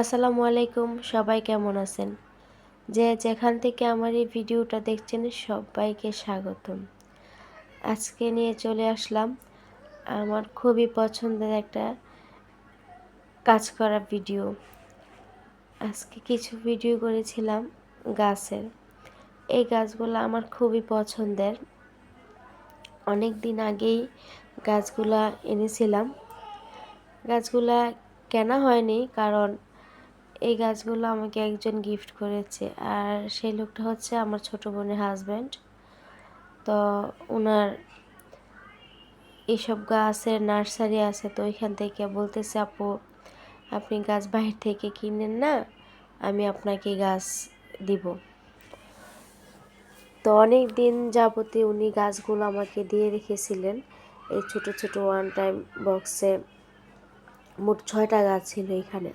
আসসালামু আলাইকুম, সবাই কেমন আছেন? যে যেখান থেকে আমার এই ভিডিওটা দেখছেন, সবাইকে স্বাগতম। আজকে নিয়ে চলে আসলাম আমার খুবই পছন্দের একটা কাজ করা ভিডিও। আজকে কিছু ভিডিও করেছিলাম গাছের। এই গাছগুলো আমার খুবই পছন্দের। অনেক দিন আগেই গাছগুলা এনেছিলাম। গাছগুলা কেনা হয়নি কারণ এই গাছগুলো আমাকে একজন গিফট করেছে। আর সেই লোকটা হচ্ছে আমার ছোট বোনের হাজব্যান্ড তো ওনার এইসব গাছের নার্সারি আছে, তো ওইখান থেকে বলতেছে, আপু, আপনি গাছ বাহির থেকে কিনেন না, আমি আপনাকে গাছ দিব। তো অনেক দিন যাবতে উনি গাছগুলো আমাকে দিয়ে রেখেছিলেন। এই ছোট ছোট ওয়ান টাইম বক্সে মোট ছয়টা গাছ ছিল এখানে।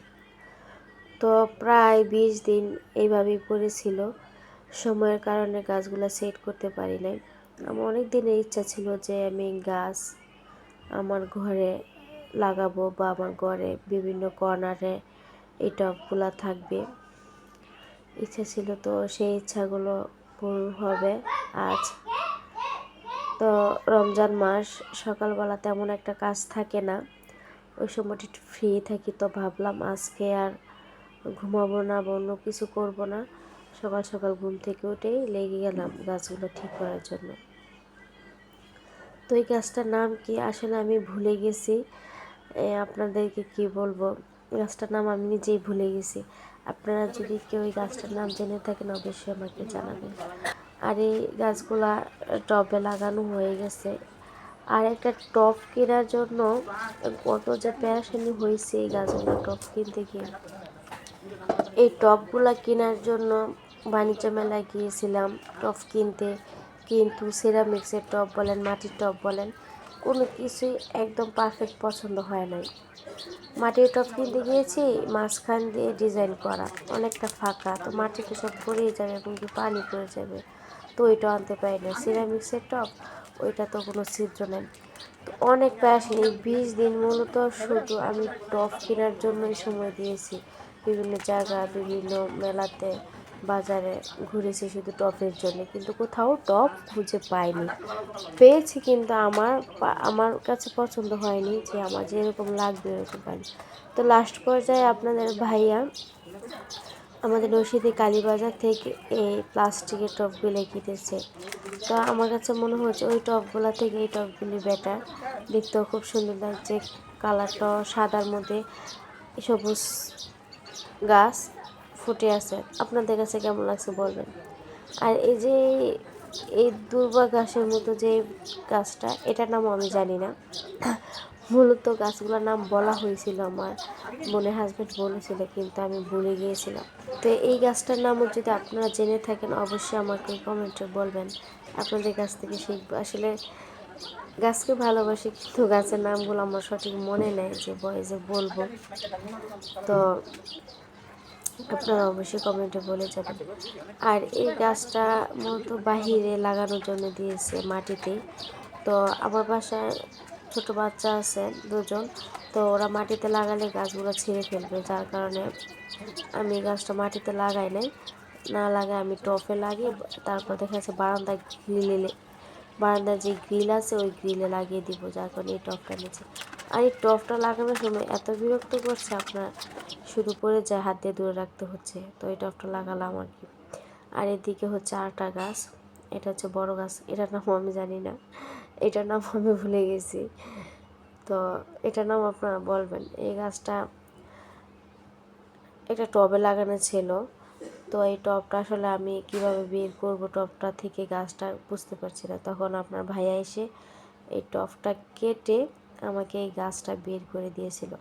তো প্রায় বিশ দিন এইভাবেই পড়েছিল। সময়ের কারণে গাছগুলো সেট করতে পারি নাই। আমার অনেক দিনের ইচ্ছা ছিল যে আমি গাছ আমার ঘরে লাগাবো বা আমার ঘরে বিভিন্ন কর্নারে এই টবগুলো থাকবে। ইচ্ছা ছিল তো সেই ইচ্ছাগুলো পূরণ হবে আজ। তো রমজান মাস সকালবেলা তেমন একটা কাজ থাকে না। ওই সময়টি একটু ফ্রি থাকি তো ভাবলাম আজকে আর ঘুমাবো না বা অন্য কিছু করব না, সকাল সকাল ঘুম থেকে উঠেই লেগে গেলাম গাছগুলো ঠিক করার জন্য। তো এই গাছটার নাম কি আসলে আমি ভুলে গেছি। আপনাদেরকে কি বলব? গাছটার নাম আমি নিজেই ভুলে গেছি। আপনারা যদি কেউ এই গাছটার নাম জেনে থাকেন, অবশ্যই আমাকে জানাবেন। আর এই গাছগুলা টবে লাগানো হয়ে গেছে। আর একটা টপ কেনার জন্য কত যে প্যারাশানি হয়েছে এই গাছগুলো টপ কিনতে গিয়ে। এই টপগুলা কেনার জন্য বাণিজ্য মেলায় গিয়েছিলাম। টপ কিনতে, কিন্তু সিরামিক্সের টপ বলেন, মাটির টপ বলেন, কোনো কিছুই একদম পারফেক্ট পছন্দ হয় নাই। মাটির টপ কিনতে গিয়েছি, মাঝখান দিয়ে ডিজাইন করা, অনেকটা ফাঁকা, তো মাটিতে সব পড়েই যাবে এবং কি পানি পড়ে যাবে, তো ওইটা আনতে পারি না সিরামিক্সের টপ, ওইটা তো কোনো ছিদ্র নেই। তো অনেক এই বিশ দিন মূলত শুধু আমি টপ কেনার জন্যই সময় দিয়েছি। বিভিন্ন জায়গা, বিভিন্ন মেলাতে, বাজারে ঘুরেছি শুধু টপের জন্য। কিন্তু কোথাও টপ খুঁজে পাইনি। পেয়েছি কিন্তু আমার আমার কাছে পছন্দ হয়নি যে আমার যেরকম লাগবে এরকম পাইনি। তো লাস্ট পর্যায়ে আপনাদের ভাইয়া আমাদের রশিদি কালীবাজার থেকে এই প্লাস্টিকের টপগুলো কিনেছে। তো আমার কাছে মনে হচ্ছে ওই টপগুলো থেকে এই টপগুলি বেটার দেখতেও খুব সুন্দর লাগছে। কালারটা সাদার মধ্যে সবুজ গাছ ফুটে আছে। আপনাদের কাছে কেমন লাগছে বলবেন? আর এই যে এই দুর্বা গাছের মতো যে গাছটা, এটার নাম আমি জানি না। মূলত গাছগুলোর নাম বলা হয়েছিল আমার। বোনের হাজব্যান্ড বলেছিল, কিন্তু আমি ভুলে গিয়েছিলাম। তো এই গাছটার নামও যদি আপনারা জেনে থাকেন, অবশ্যই আমাকে কমেন্টে বলবেন। আপনাদের কাছ থেকে শিখব আসলে গাছকে ভালোবাসি, কিন্তু গাছের নামগুলো আমার সঠিক মনে নেই যে বয়সে বলব। তো আপনারা অবশ্যই কমেন্টে বলে যাবেন। আর এই গাছটা মূলত বাহিরে লাগানোর জন্য দিয়েছে মাটিতে তো আমার বাসায় ছোট বাচ্চা আছে, দুজন। তো ওরা মাটিতে লাগালে গাছগুলো ছিঁড়ে ফেলবে, যার কারণে আমি গাছটা মাটিতে লাগাই নাই। না লাগাই আমি টপে লাগিয়ে তারপর দেখা যাচ্ছে বারান্দায় গ্রিলে, বারান্দায় যে গ্রিল আছে ওই গ্রিলে লাগিয়ে দিব, যার কারণে এই টপটা নিচে আর এই টপটা লাগানোর সময় এত বিরক্ত করছে আপনার। শুরু করে যায়, হাত দিয়ে দূরে রাখতে হচ্ছে। তো এই টপটা লাগালাম আর কি। আর এদিকে হচ্ছে আটা গাছ। এটা হচ্ছে বড় গাছ। এটার নাম আমি জানি না। এটার নাম আমি ভুলে গেছি। তো এটার নাম আপনারা বলবেন। এই গাছটা এটা টবে লাগানো ছিল। তো এই টবটা আসলে আমি কীভাবে বের করব টবটা থেকে গাছটা বুঝতে পারছি না। তখন আপনার ভাইয়া এসে এই টবটা কেটে আমাকে এই গাছটা বের করে দিয়েছিল।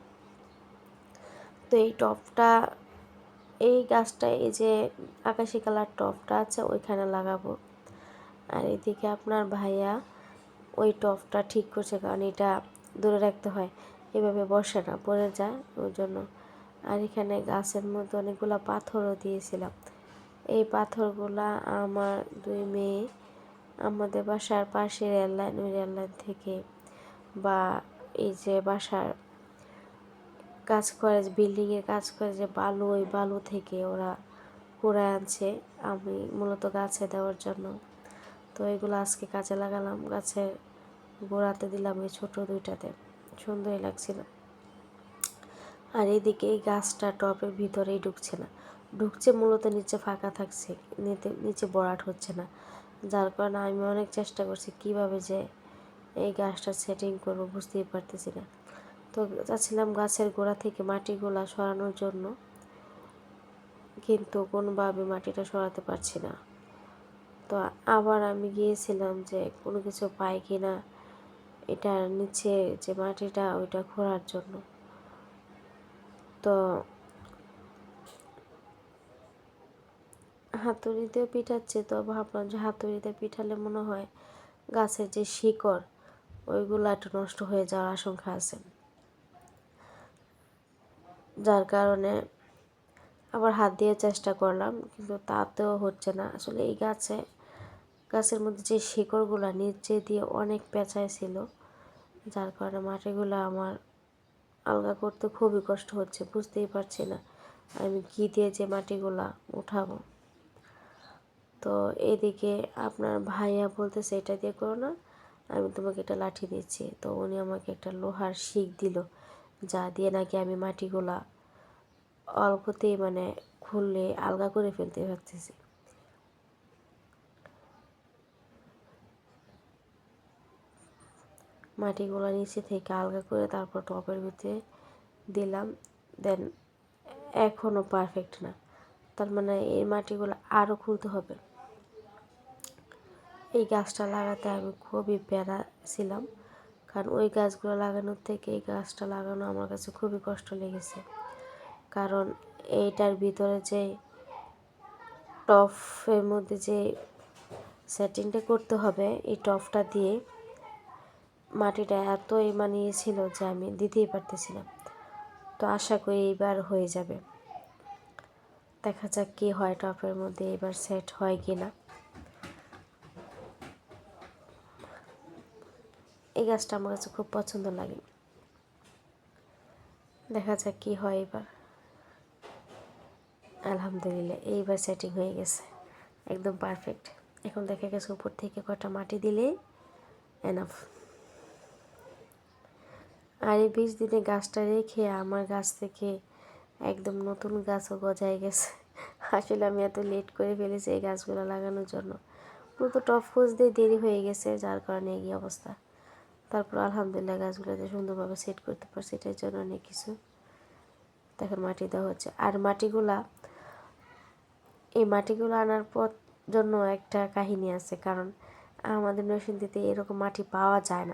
তো এই টপটা, এই গাছটা, এই যে আকাশি কালার টপটা আছে, ওইখানে লাগাবো। আর এদিকে আপনার ভাইয়া ওই টপটা ঠিক করছে, কারণ এটা দূরে রাখতে হয়, এভাবে বসে না, পড়ে যায় ওই জন্য। আর এখানে গাছের মধ্যে অনেকগুলো পাথরও দিয়েছিলাম। এই পাথরগুলা আমার দুই মেয়ে, আমাদের বাসার পাশে রেললাইন ওই রেললাইন থেকে বা এই যে বাসার কাজ করে বিল্ডিংয়ের কাজ করে যে বালু, ওই বালু থেকে ওরা কুড়ায় আনছে আমি মূলত গাছে দেওয়ার জন্য। তো এগুলো আজকে কাজে লাগালাম, গাছের গোড়াতে দিলাম এই ছোটো দুইটাতে। সুন্দরই লাগছিল। আর এদিকে এই গাছটা টপের ভিতরেই ঢুকছে না। ঢুকছে মূলত নিচে ফাঁকা থাকছে নিচে বরাট হচ্ছে না। যার কারণে আমি অনেক চেষ্টা করছি কীভাবে যে এই গাছটা সেটিং করব, বুঝতেই পারতেছি না। তো চাচ্ছিলাম গাছের গোড়া থেকে মাটিগুলা সরানোর জন্য। কিন্তু কোনোভাবে মাটিটা সরাতে পারছি না। তো আবার আমি গিয়েছিলাম যে কোনো কিছু পাই কি না এটার নিচে যে মাটিটা, ওইটা খোঁড়ার জন্য। তো হাতুড়িতেও পিঠাচ্ছে তো ভাবলাম যে হাতুড়িতে পিঠালে মনে হয় গাছের যে শিকড় ওইগুলো একটু নষ্ট হয়ে যাওয়ার আশঙ্কা আছে। যার কারণে আবার হাত দিয়ে চেষ্টা করলাম, কিন্তু তাতেও হচ্ছে না। আসলে এই গাছে, গাছের মধ্যে যে শিকড়গুলো নিচে দিয়ে অনেক পেঁচায় ছিল, যার কারণে মাটিগুলো আমার আলগা করতে খুবই কষ্ট হচ্ছে, বুঝতেই পারছি না আমি কী দিয়ে যে মাটিগুলা উঠাবো। তো এদিকে আপনার ভাইয়া বলতেছে, এটা দিয়ে করো না। আমি তোমাকে একটা লাঠি দিচ্ছি তো উনি আমাকে একটা লোহার শিক দিল, যা দিয়ে নাকি আমি মাটিগুলা অল্পতেই মানে খুললে আলগা করে ফেলতে পারতেছি মাটিগুলো নিচে থেকে আলগা করে তারপর টপের ভিতরে দিলাম, দেন এখনও পারফেক্ট না। তার মানে এই মাটিগুলো আরও খুলতে হবে। এই গাছটা লাগাতে আমি খুবই প্যারা ছিলাম। কারণ ওই গাছগুলো লাগানোর থেকে এই গাছটা লাগানো আমার কাছে খুবই কষ্ট লেগেছে। কারণ এইটার ভিতরে যে টফের মধ্যে যে সেটিংটা করতে হবে, এই টফটা দিয়ে মাটিটা এতই মানিয়েছিল যে আমি দিতেই পারতেছিলাম। তো আশা করি এইবার হয়ে যাবে। দেখা যাক কী হয় টপের মধ্যে এবার সেট হয় কি না এই গাছটা আমার কাছে খুব পছন্দ লাগে। দেখা যাক কী হয় এবার। আলহামদুলিল্লাহ, এইবার সেটিং হয়ে গেছে। একদম পারফেক্ট এখন দেখা গেছে উপর থেকে কটা মাটি দিলে এনাফ আর এই বিশ দিনে গাছটা রেখে আমার গাছ থেকে একদম নতুন গাছও গজায় গেছে। আসলে আমি এত লেট করে ফেলেছি এই গাছগুলো লাগানোর জন্য। পুরো তো টপ দিয়ে দেরি হয়ে গেছে, যার কারণে এই অবস্থা। তারপর আলহামদুলিল্লাহ গাছগুলোতে সুন্দরভাবে সেট করতে পারছে, এটার জন্য অনেক কিছু। দেখেন মাটি দেওয়া হচ্ছে। আর মাটিগুলা, এই মাটিগুলো আনার পর জন্য একটা কাহিনী আছে, কারণ আমাদের নরসিংদীতে এরকম মাটি পাওয়া যায় না।